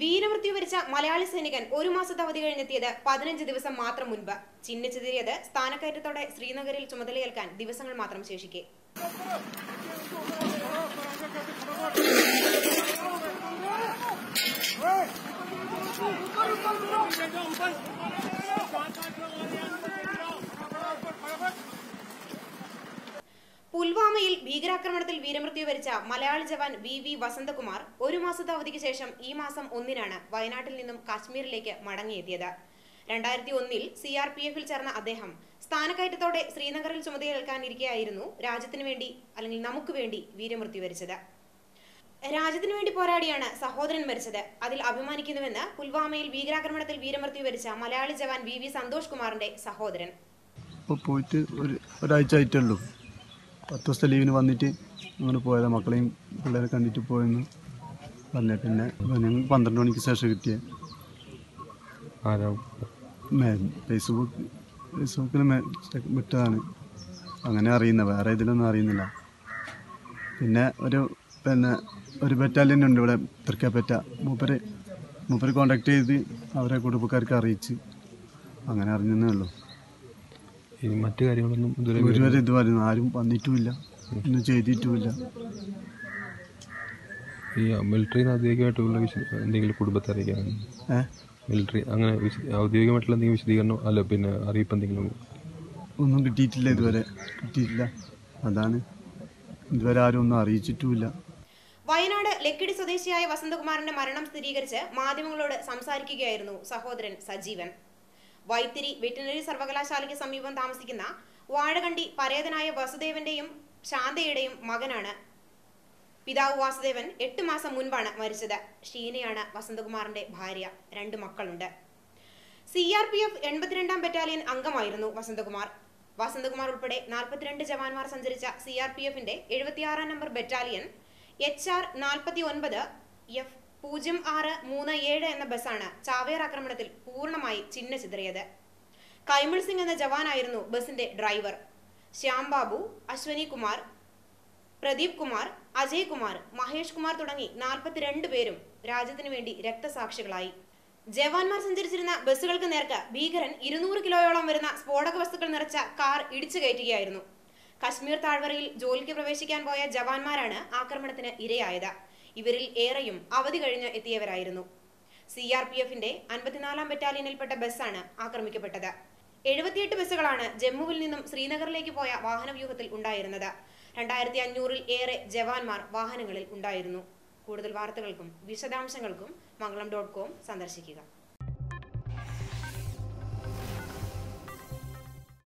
വീരമൃത്യു വരിച്ച മലയാളി സൈനികൻ ഒരു മാസത്തെ അവധി കഴിഞ്ഞെത്തിയത് പതിനഞ്ച് ദിവസം മാത്രം മുൻപ്. ചിഹ്നിച്ചെതിരിയത് സ്ഥാനക്കയറ്റത്തോടെ ശ്രീനഗറിൽ ചുമതലയേൽക്കാൻ ദിവസങ്ങൾ മാത്രം ശേഷിക്കെ. പുൽവാമയിൽ ഭീകരാക്രമണത്തിൽ വീരമൃത്യു വരിച്ച മലയാളി ജവാൻ വി വി വസന്തകുമാർ ഒരു മാസത്തെ അവധിക്ക് ശേഷം ഈ മാസം ഒന്നിനാണ് വയനാട്ടിൽ നിന്നും കാശ്മീരിലേക്ക് മടങ്ങിയെത്തിയത്. രണ്ടായിരത്തി ഒന്നിൽ സി ആർ പി എഫിൽ ചേർന്ന അദ്ദേഹം സ്ഥാനക്കയറ്റത്തോടെ ശ്രീനഗറിൽ ചുമതലയേൽക്കാനിരിക്കെയായിരുന്നു രാജ്യത്തിനു വേണ്ടി അല്ലെങ്കിൽ നമുക്ക് വേണ്ടി വീരമൃത്യു വരിച്ചത്. രാജ്യത്തിനു വേണ്ടി പോരാടിയാണ് സഹോദരൻ മരിച്ചത്. അതിൽ അഭിമാനിക്കുന്നുവെന്ന് പുൽവാമയിൽ ഭീകരാക്രമണത്തിൽ വീരമൃത്യു വരിച്ച മലയാളി ജവാൻ വി വി സന്തോഷ് കുമാറിന്റെ സഹോദരൻ. പോയിട്ട് ഒരു ഒരാഴ്ച ആയിട്ടുള്ളൂ. പത്ത് ദിവസത്തെ ലീവിന് വന്നിട്ട് അങ്ങനെ പോയത്. മക്കളെയും പിള്ളേരെ കണ്ടിട്ട് പോയെന്ന് പറഞ്ഞ. പിന്നെ ഞങ്ങൾ പന്ത്രണ്ട് മണിക്ക് ശേഷം കിട്ടിയ. ഫേസ്ബുക്ക് ഫേസ്ബുക്കിൽ വിട്ടതാണ്. അങ്ങനെ അറിയുന്ന വേറെ ഇതിലൊന്നും അറിയുന്നില്ല. പിന്നെ ഒരു പിന്നെ ഒരു ബറ്റാലിയൻ ഉണ്ട് ഇവിടെ തൃക്കപ്പറ്റ. മൂപ്പര് മൂപ്പര് കോണ്ടാക്ട് ചെയ്ത് അവരെ കുടുംബക്കാർക്ക് അറിയിച്ച്. അങ്ങനെ അറിഞ്ഞെന്നേ ഉള്ളൂ. ഈ മറ്റു കാര്യങ്ങളൊന്നും ഇതുവരെ ഇത് ഇതുവരെ ആരും വന്നിട്ടുമില്ല. ഒന്നും ചെയ്തിട്ടുമില്ല. ഈ മിലിറ്ററിയിൽ നിന്ന് ഔദ്യോഗികമായിട്ടുള്ള വിശ എന്തെങ്കിലും കുടുംബത്തെ അറിയിക്കാൻ മിലിറ്ററി അങ്ങനെ ഔദ്യോഗികമായിട്ടുള്ള എന്തെങ്കിലും വിശദീകരണം അല്ല പിന്നെ അറിയിപ്പ് എന്തെങ്കിലും ഒന്നും കിട്ടിയിട്ടില്ല ഇതുവരെ. കിട്ടിയിട്ടില്ല. അതാണ്. ഇതുവരെ ആരും ഒന്നും അറിയിച്ചിട്ടുമില്ല. വയനാട് ലക്കിടി സ്വദേശിയായ വസന്തകുമാറിന്റെ മരണം സ്ഥിരീകരിച്ച് മാധ്യമങ്ങളോട് സംസാരിക്കുകയായിരുന്നു സഹോദരൻ സജീവൻ. വൈത്തിരി വെറ്റിനറി സർവകലാശാലയ്ക്ക് സമീപം താമസിക്കുന്ന വാഴകണ്ടി പരേതനായ വസുദേവന്റെയും ശാന്തയുടെയും മകനാണ്. പിതാവ് വാസുദേവൻ എട്ട് മാസം മുൻപാണ് മരിച്ചത്. ഷീനയാണ് വസന്തകുമാറിന്റെ ഭാര്യ. രണ്ട് മക്കളുണ്ട്. സി ആർ പി എഫ് എൺപത്തിരണ്ടാം ബറ്റാലിയൻ അംഗമായിരുന്നു വസന്തകുമാർ. വസന്തകുമാർ ഉൾപ്പെടെ നാൽപ്പത്തിരണ്ട് ജവാന്മാർ സഞ്ചരിച്ച സി ആർ പി എഫിന്റെ എഴുപത്തിയാറാം നമ്പർ ബറ്റാലിയൻ എച്ച് ആർ നാൽപ്പത്തി ഒൻപത് എഫ് പൂജ്യം ആറ് മൂന്ന് ഏഴ് എന്ന ബസ്സാണ് ചാവേർ ആക്രമണത്തിൽ പൂർണമായി ചിഹ്ന ചിതറിയത്. കൈമൾ സിംഗ് എന്ന ജവാനായിരുന്നു ബസിന്റെ ഡ്രൈവർ. ശ്യാം ബാബു അശ്വനി കുമാർ പ്രദീപ് കുമാർ അജയ് കുമാർ മഹേഷ് കുമാർ തുടങ്ങി നാൽപ്പത്തിരണ്ട് പേരും രാജ്യത്തിനു വേണ്ടി രക്തസാക്ഷികളായി. ജവാന്മാർ സഞ്ചരിച്ചിരുന്ന ബസ്സുകൾക്ക് നേർക്ക് ഭീകരൻ ഇരുന്നൂറ് കിലോയോളം വരുന്ന സ്ഫോടക വസ്തുക്കൾ നിറച്ച കാർ ഇടിച്ചു കയറ്റുകയായിരുന്നു. കശ്മീർ താഴ്വരയിൽ ജോലിക്ക് പ്രവേശിക്കാൻ പോയ ജവാന്മാരാണ് ആക്രമണത്തിന് ഇരയായത്. ഇവരിൽ ഏറെയും അവധി കഴിഞ്ഞ് എത്തിയവരായിരുന്നു. സി ആർ പി എഫിന്റെ അൻപത്തിനാലാം ബറ്റാലിയനിൽപ്പെട്ട ബസ്സാണ് ആക്രമിക്കപ്പെട്ടത്. എഴുപത്തിയെട്ട് ബസ്സുകളാണ് ജമ്മുവിൽ നിന്നും ശ്രീനഗറിലേക്ക് പോയ വാഹനവ്യൂഹത്തിൽ ഉണ്ടായിരുന്നത്. രണ്ടായിരത്തി അഞ്ഞൂറിൽ ഏറെ ജവാന്മാർ വാഹനങ്ങളിൽ ഉണ്ടായിരുന്നു. കൂടുതൽ വാർത്തകൾക്കും വിശദാംശങ്ങൾക്കും മംഗളം ഡോട്ട് കോം സന്ദർശിക്കുക.